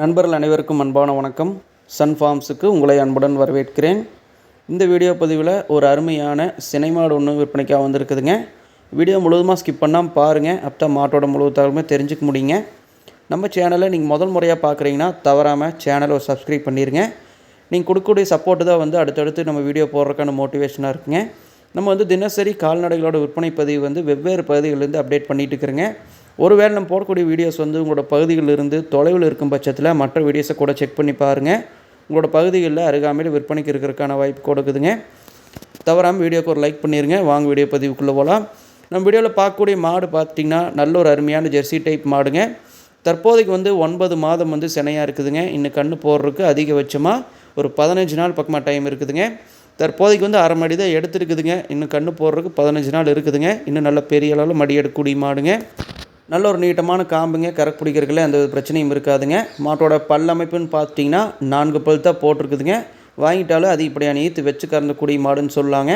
நண்பர்கள் அனைவருக்கும் அன்பான வணக்கம். சன் ஃபார்ம்ஸுக்கு உங்களை அன்புடன் வரவேற்கிறேன். இந்த வீடியோ பதிவில் ஒரு அருமையான சினைமாடு ஒன்று விற்பனைக்காக வந்திருக்குதுங்க. வீடியோ முழுவதுமாக ஸ்கிப் பண்ணாமல் பாருங்கள் அப்போ மாட்டோட முழு தகவலுமே தெரிஞ்சுக்க முடியுங்க. நம்ம சேனலை நீங்கள் முதல் முறையாக பார்க்குறீங்கன்னா தவறாமல் சேனலை சப்ஸ்கிரைப் பண்ணிடுங்க நீங்கள் கொடுக்கக்கூடிய சப்போர்ட்டு தான் வந்து அடுத்தடுத்து நம்ம வீடியோ போடுறதுக்கான மோட்டிவேஷனாக இருக்குங்க. நம்ம வந்து தினசரி கால்நடைகளோட விற்பனை பதிவு வந்து வெவ்வேறு பகுதிகளிலேருந்து அப்டேட் பண்ணிகிட்டு இருக்கிறேங்க. ஒருவேளை நம்ம போடக்கூடிய வீடியோஸ் வந்து உங்களோட பகுதிகளில் இருந்து தொலைவில் இருக்கும் பட்சத்தில் மற்ற வீடியோஸை கூட செக் பண்ணி பாருங்கள் உங்களோட பகுதிகளில் அருகாமையில் விற்பனைக்கு இருக்கிறதுக்கான வாய்ப்பு கொடுக்குதுங்க. தவறாமல் வீடியோக்கு ஒரு லைக் பண்ணிடுங்க வாங்க வீடியோ பதிவுக்குள்ளே போகலாம் நம்ம வீடியோவில் பார்க்கக்கூடிய மாடு பார்த்திங்கன்னா நல்ல ஒரு அருமையான ஜெர்சி டைப் மாடுங்க. தற்போதைக்கு வந்து ஒன்பது மாதம் வந்து சினையாக இருக்குதுங்க. இன்னும் கன்று போடுறதுக்கு அதிகபட்சமாக ஒரு பதினஞ்சு நாள் பக்கமாக டைம் இருக்குதுங்க. தற்போதைக்கு வந்து அரை மடி தான் எடுத்துருக்குதுங்க. இன்னும் கன்று போடுறதுக்கு பதினஞ்சு நாள் இருக்குதுங்க. இன்னும் நல்ல பெரிய அளவில் மடி எடுக்கக்கூடிய மாடுங்க. நல்ல ஒரு நீட்டமான காம்புங்க கரெக்ட் பிடிக்கிறதுல எந்த ஒரு பிரச்சனையும் இருக்காதுங்க. மாட்டோட பல் அமைப்புன்னு பார்த்தீங்கன்னா நான்கு பல் தான் போட்டிருக்குதுங்க. வாங்கிட்டாலும் அது இப்படியான ஈத்து வச்சு கறந்தக்கூடிய மாடுன்னு சொல்லாங்க.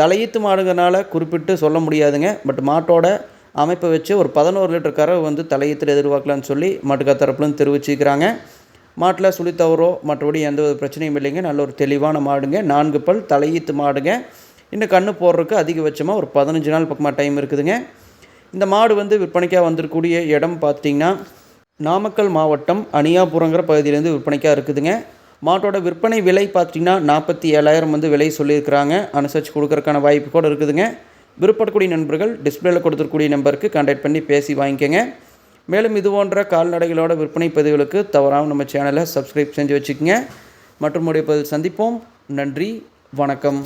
தலையீத்து மாடுங்கிறனால குறிப்பிட்டு சொல்ல முடியாதுங்க. பட் மாட்டோட அமைப்பை வச்சு ஒரு பதினோரு லிட்டர் கறவை வந்து தலையீத்தில் எதிர்பார்க்கலான்னு சொல்லி மாட்டுக்கா தரப்புலன்னு தெரிவிச்சுக்கிறாங்க மாட்டில் சுழி தவறோ மற்றபடி எந்த ஒரு பிரச்சனையும் இல்லைங்க. நல்ல ஒரு தெளிவான மாடுங்க. நான்கு பல் தலையீத்து மாடுங்க. இன்னும் கன்று போடுறதுக்கு அதிகபட்சமாக ஒரு பதினஞ்சு நாள் பக்கமாக டைம் இருக்குதுங்க. இந்த மாடு வந்து விற்பனைக்காக வந்திருக்கக்கூடிய இடம் பார்த்திங்கன்னா நாமக்கல் மாவட்டம் அணியாபுரங்கிற பகுதியிலேருந்து விற்பனைக்காக இருக்குதுங்க. மாட்டோட விற்பனை விலை பார்த்திங்கன்னா நாற்பத்தி ஏழாயிரம் வந்து விலை சொல்லியிருக்கிறாங்க. அனுசரித்து கொடுக்குறக்கான வாய்ப்பு கூட இருக்குதுங்க. விருப்பப்படக்கூடிய நண்பர்கள் டிஸ்பிளேல கொடுத்துருக்கூடிய நம்பருக்கு கான்டாக்ட் பண்ணி பேசி வாங்கிக்கோங்க. மேலும் இது போன்ற கால்நடைகளோட விற்பனை பதிவுகளுக்கு தவறாமல் நம்ம சேனலை சப்ஸ்கிரைப் செஞ்சு வச்சுக்கோங்க. மற்றும் பதில் சந்திப்போம். நன்றி. வணக்கம்.